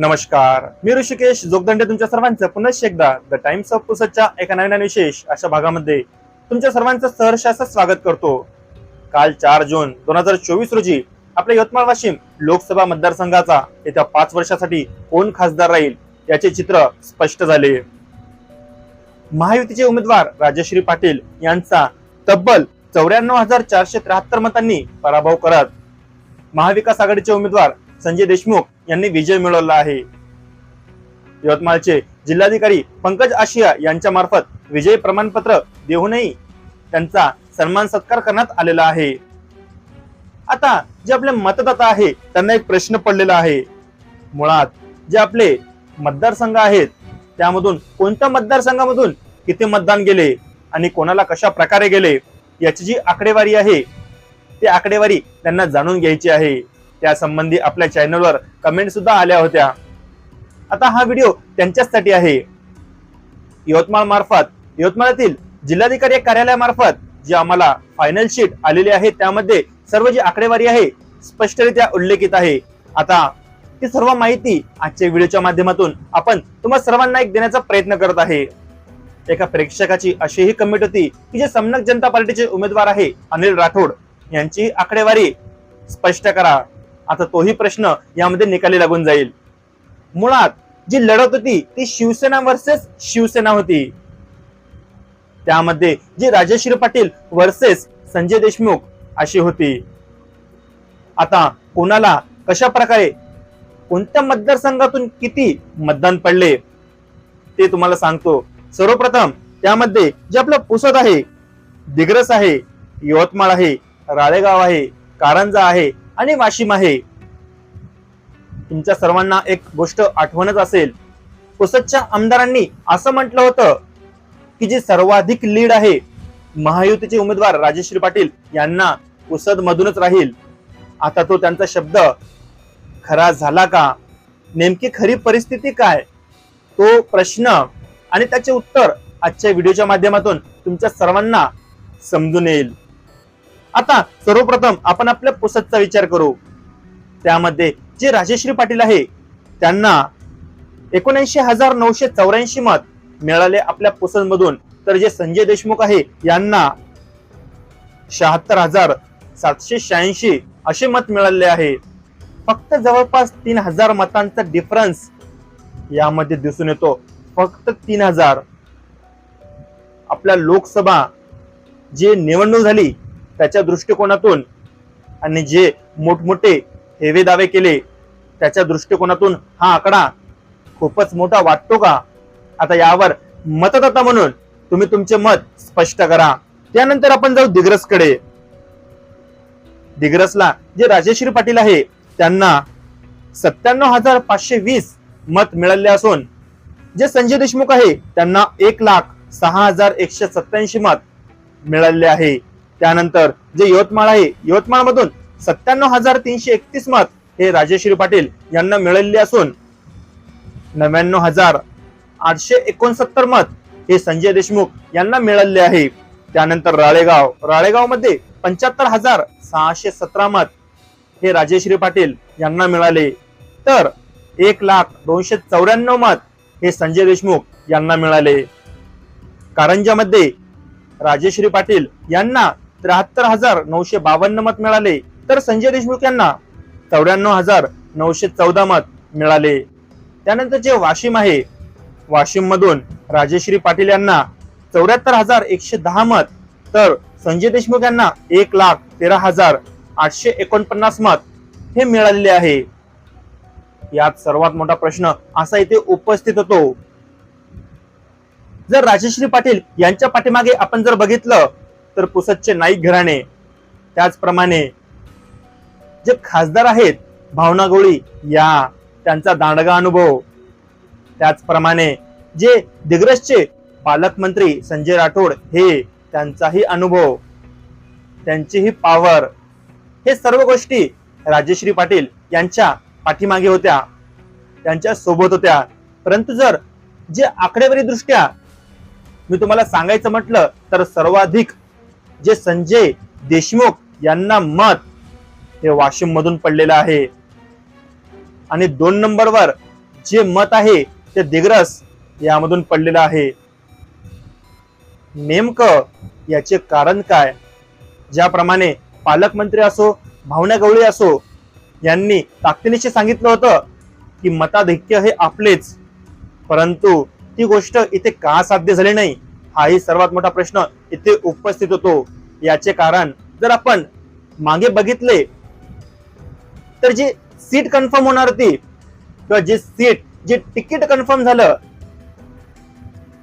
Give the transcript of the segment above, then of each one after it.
नमस्कार. मी ऋषिकेश जोगदंडे तुमच्या सर्वांचं पुन्हा एकदा द टाइम्स ऑफ पुसतच्या एका नवीन विशेष अशा भागामध्ये तुमच्या सर्वांचं सहर्ष असं स्वागत करतो. काल चार जून दोन हजार चोवीस रोजी आपल्या यवतमाळ वाशिम लोकसभा मतदारसंघाचा येत्या पाच वर्षासाठी कोण खासदार राहील याचे चित्र स्पष्ट झाले. महायुतीचे उमेदवार राजश्री पाटील यांचा तब्बल चौऱ्याण्णव हजार चारशे त्र्याहत्तर मतांनी पराभव करत महाविकास आघाडीचे उमेदवार संजय देशमुख यांनी विजय मिळवला आहे. यवतमाळचे जिल्हाधिकारी पंकज आशिया यांच्या मार्फत विजय प्रमाणपत्र देऊनही त्यांचा सन्मान सत्कार करण्यात आलेला आहे. आता जे आपले मतदाता आहे त्यांना एक प्रश्न पडलेला आहे. मुळात जे आपले मतदारसंघ आहेत त्यामधून कोणत्या मतदारसंघामधून किती मतदान गेले आणि कोणाला कशा प्रकारे गेले याची जी आकडेवारी आहे ती आकडेवारी त्यांना जाणून घ्यायची आहे. त्या संबंधी आपल्या चॅनलवर कमेंट सुद्धा आल्या होत्या. आता हा व्हिडिओ त्यांच्यासाठी आहे. यवतमाळ मार्फत यवतमाळातील जिल्हाधिकारी कार्यालयामार्फत जी आम्हाला फायनल शीट आलेली आहे त्यामध्ये सर्व जी आकडेवारी आहे स्पष्टरित्या उल्लेखित आहे. आता ती सर्व माहिती आजच्या व्हिडिओच्या माध्यमातून आपण तुम्हा सर्वांना एक देण्याचा प्रयत्न करत आहे. एका प्रेक्षकाची अशीही कमेंट होती की जे समनक जनता पार्टीचे उमेदवार आहे अनिल राठोड यांची आकडेवारी स्पष्ट करा. आता तोही प्रश्न यामध्ये निकाली लागून जाईल. मुळात जी लढत होती ती शिवसेना वर्सेस शिवसेना होती. त्यामध्ये जी राजश्री पाटील वर्सेस संजय देशमुख अशी होती. आता कोणाला कशा प्रकारे कोणत्या मतदारसंघातून किती मतदान पडले ते तुम्हाला सांगतो. सर्वप्रथम त्यामध्ये जे आपलं पुसद आहे दिग्रस आहे यवतमाळ आहे राळेगाव आहे कारंजा आहे आणि वाशिम आहे. तुमच्या सर्वांना एक गोष्ट आठवणच असेल. पुसदच्या आमदारांनी असं म्हटलं होतं की जी सर्वाधिक लीड आहे महायुतीचे उमेदवार राजेश्री पाटील यांना पुसद मधूनच राहील. आता तो त्यांचा शब्द खरा झाला का? नेमकी खरी परिस्थिती काय? तो प्रश्न आणि त्याचे उत्तर आजच्या व्हिडिओच्या माध्यमातून तुमच्या सर्वांना समजून येईल. आता सर्वप्रथम आपण आपल्या पुसदचा विचार करू. त्यामध्ये जे राजेश्री पाटील आहे त्यांना एकोणऐंशी हजार नऊशे चौऱ्याऐंशी मत मिळाले आपल्या पुसद मधून तर जे संजय देशमुख आहे यांना शहात्तर हजार सातशे शहाऐंशी असे मत मिळाले आहे. फक्त जवळपास तीन हजार मतांचा डिफरन्स यामध्ये दिसून येतो. फक्त तीन हजार. आपल्या लोकसभा जे निवडणूक झाली त्याच्या दृष्टिकोनातून आणि जे मोठमोठे हेवे दावे केले त्याच्या दृष्टिकोनातून हा आकडा खूपच मोठा वाटतो का? आता यावर मतदाता म्हणून तुम्ही तुमचे मत स्पष्ट करा. त्यानंतर आपण जाऊ दिग्रसकडे. दिग्रसला जे राजेश्री पाटील आहे त्यांना सत्त्याण्णव हजार पाचशे वीस मत मिळाले असून जे संजय देशमुख आहे त्यांना एक लाख सहा हजार एकशे सत्याऐंशी मत मिळाले आहे. त्यानंतर जे यवतमाळ आहे यवतमाळ मधून सत्त्याण्णव हजार तीनशे एकतीस मत हे राजेश्री पाटील यांना मिळालेले असून नव्याण्णव हजार आठशे एकोणसत्तर मत हे संजय देशमुख यांना मिळाले आहे. त्यानंतर राळेगाव राळेगावमध्ये पंच्याहत्तर हजार सहाशे सतरा मत हे राजेश्री पाटील यांना मिळाले. तर एक लाख दोनशे चौऱ्याण्णव मत हे संजय देशमुख यांना मिळाले. कारंजामध्ये राजेश्री पाटील यांना त्र्याहत्तर हजार नऊशे बावन्न मत मिळाले. तर संजय देशमुख यांना चौऱ्याण्णव हजार नऊशे चौदा मत मिळाले. त्यानंतर जे वाशिम आहे वाशिम मधून राजेश्री पाटील यांना चौऱ्याहत्तर हजार एकशे दहा मत तर संजय देशमुख यांना एक लाख तेरा हजार आठशे एकोणपन्नास मत हे मिळालेले आहे. यात सर्वात मोठा प्रश्न असा इथे उपस्थित होतो. जर राजेश्री पाटील यांच्या पाठीमागे आपण जर बघितलं तर पुसदचे नाईक घराणे. त्याचप्रमाणे जे खासदार आहेत भावना गोळी या त्यांचा दांडगा अनुभव. त्याचप्रमाणे जे दिग्रसचे पालकमंत्री संजय राठोड हे त्यांचाही अनुभव. त्यांचीही पावर हे सर्व गोष्टी राजेश्री पाटील यांच्या पाठीमागे होत्या. त्यांच्यासोबत होत्या. परंतु जर जे आकडेवारी दृष्ट्या मी तुम्हाला सांगायचं म्हटलं तर सर्वाधिक जे संजय देशमुख यांना मत हे वाशिम मधून पडलेलं आहे. आणि दोन नंबरवर जे मत आहे ते दिग्रस यामधून पडलेलं आहे. नेमकं याचे कारण काय? ज्याप्रमाणे पालकमंत्री असो भावना गवळी असो यांनी ताकदीनिशी सांगितलं होतं की मताधिक्य हे आपलेच. परंतु ती गोष्ट इथे का साध्य झाली नाही हाही सर्वात मोठा प्रश्न इथे उपस्थित होतो. याचे कारण जर आपण मागे बघितले तर जी सीट कन्फर्म होणार होती किंवा जी सीट जे तिकीट कन्फर्म झालं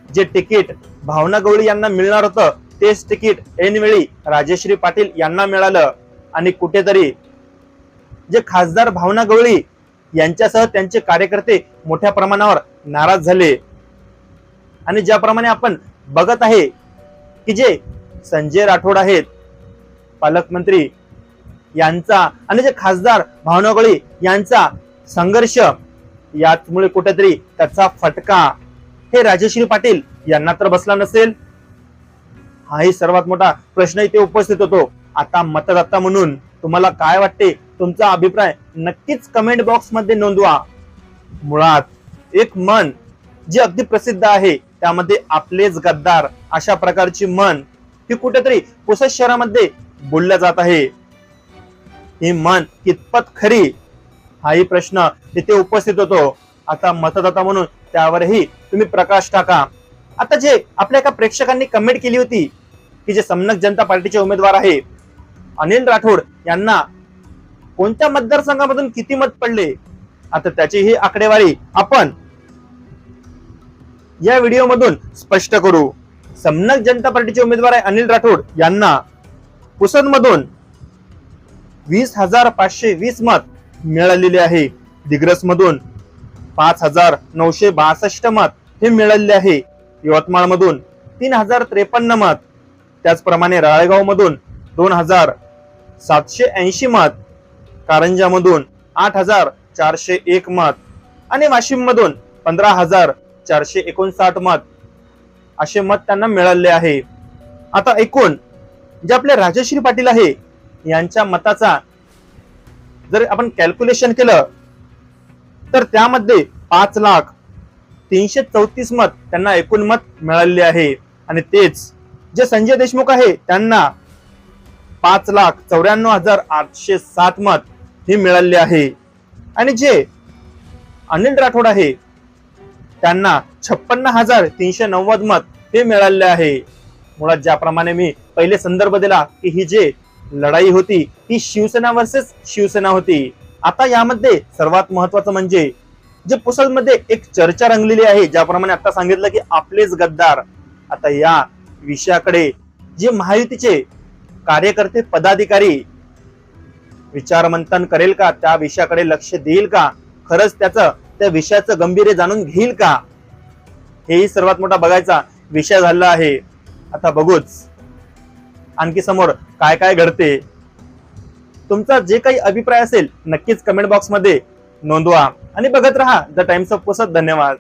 जे तिकीट भावना गवळी यांना मिळणार होतं तेच तिकीट ऐनवेळी राजेश्री पाटील यांना मिळालं. आणि कुठेतरी जे खासदार भावना गवळी यांच्यासह त्यांचे कार्यकर्ते मोठ्या प्रमाणावर नाराज झाले. आणि ज्याप्रमाणे आपण बघत आहे की जे संजय राठोड आहेत पालकमंत्री यांचा आणि जे खासदार भावनागळी यांचा संघर्ष याचमुळे कुठेतरी त्याचा फटका हे राजेश्री पाटील यांना तर बसला नसेल. हाही सर्वात मोठा प्रश्न इथे उपस्थित होतो. आता मतदाता म्हणून तुम्हाला काय वाटते? तुमचा अभिप्राय नक्कीच कमेंट बॉक्समध्ये नोंदवा. मुळात एक मन जे अगदी प्रसिद्ध आहे त्यामध्ये आपलेच गद्दार अशा प्रकारची मन ही कुठेतरी पुसद शहरामध्ये बोलल्या जात आहे. ही मन कितपत खरी? हाही प्रश्न तिथे उपस्थित होतो. आता मतदाता म्हणून त्यावरही तुम्ही प्रकाश टाका. आता जे आपल्या एका प्रेक्षकांनी कमेंट केली होती की जे समनक जनता पार्टीचे उमेदवार आहे अनिल राठोड यांना कोणत्या मतदारसंघामधून किती मत पडले? आता त्याची ही आकडेवारी आपण या व्हिडिओमधून स्पष्ट करू. समनक जनता पार्टीचे उमेदवार आहे अनिल राठोड यांना पुसदमधून वीस हजार पाचशे वीस मत मिळालेले आहे. दिग्रसमधून पाच हजार नऊशे बासष्ट मत हे मिळालेले आहे. यवतमाळ मधून तीन हजार त्रेपन्न मत त्याचप्रमाणे राळेगाव मधून दोन हजार सातशे ऐंशी मत कारंजामधून आठ हजार चारशे एक मत आणि वाशिममधून पंधरा हजार चारशे एकोणसाठ मत असे मत त्यांना मिळाले आहे. आता एकूण जे आपले राजश्री पाटील आहे यांच्या मताचा जर आपण कॅल्क्युलेशन केलं तर त्यामध्ये पाच लाख तीनशे चौतीस मत त्यांना एकूण मत मिळालेले आहे. आणि तेच जे संजय देशमुख आहे त्यांना पाच लाख चौऱ्याण्णव हजार आठशे सात मत हे मिळाले आहे. आणि जे अनिल राठोड आहे त्यांना छप्पन्न हजार तीनशे नव्वद मत हे मिळालेले आहे. मुळात ज्याप्रमाणे मी पहिले संदर्भ दिला की ही जे लढाई होती ही शिवसेना वर्सेस शिवसेना होती. आता यामध्ये सर्वात महत्वाचं म्हणजे जे पुसलमध्ये एक चर्चा रंगलेली आहे ज्याप्रमाणे आता सांगितलं की आपलेच गद्दार. आता या विषयाकडे जे महायुतीचे कार्यकर्ते पदाधिकारी विचारमंथन करेल का त्या विषयाकडे लक्ष देईल का? खरंच त्याचं त्या विषयाचं गंभीर जाणून घेईल का? हेही सर्वात मोठा बघायचा विषय झाला आहे. आता बघूच. आणखी समोर काय काय घडते? तुमचा जे काही अभिप्राय असेल नक्कीच कमेंट बॉक्समध्ये नोंदवा आणि बघत राहा. द टाइम्स ऑफ पोसत धन्यवाद.